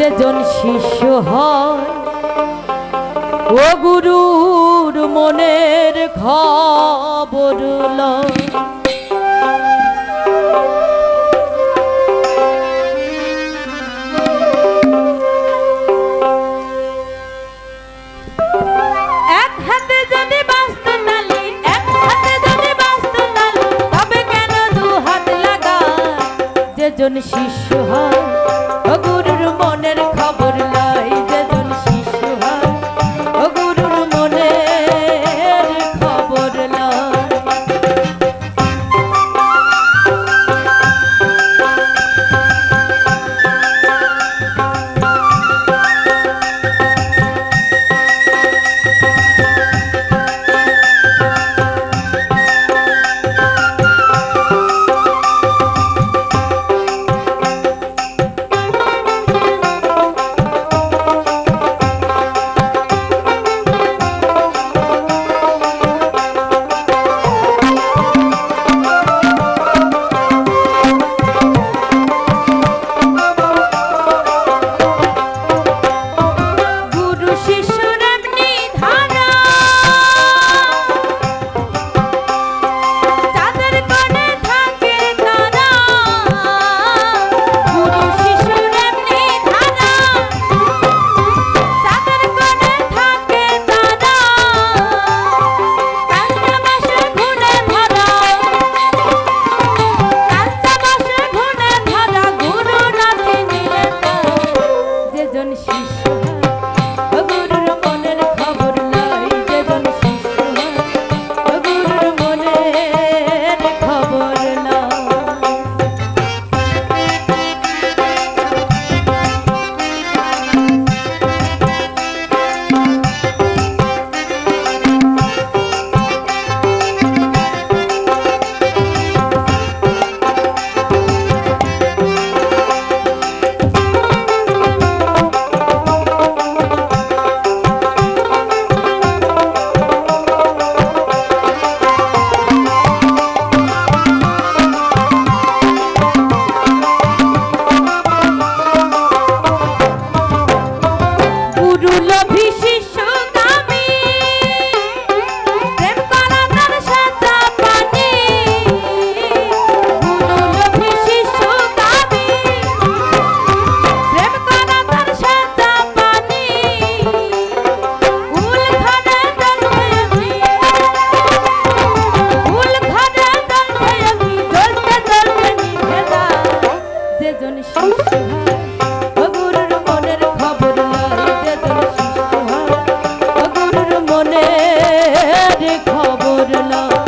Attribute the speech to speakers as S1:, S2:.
S1: যেজন শিষ্য হয়, ও গুরুর মনের খবর এক হাতে যদি এক হাতে যদি লাগা যেজন শিষ্য হয় খবর লা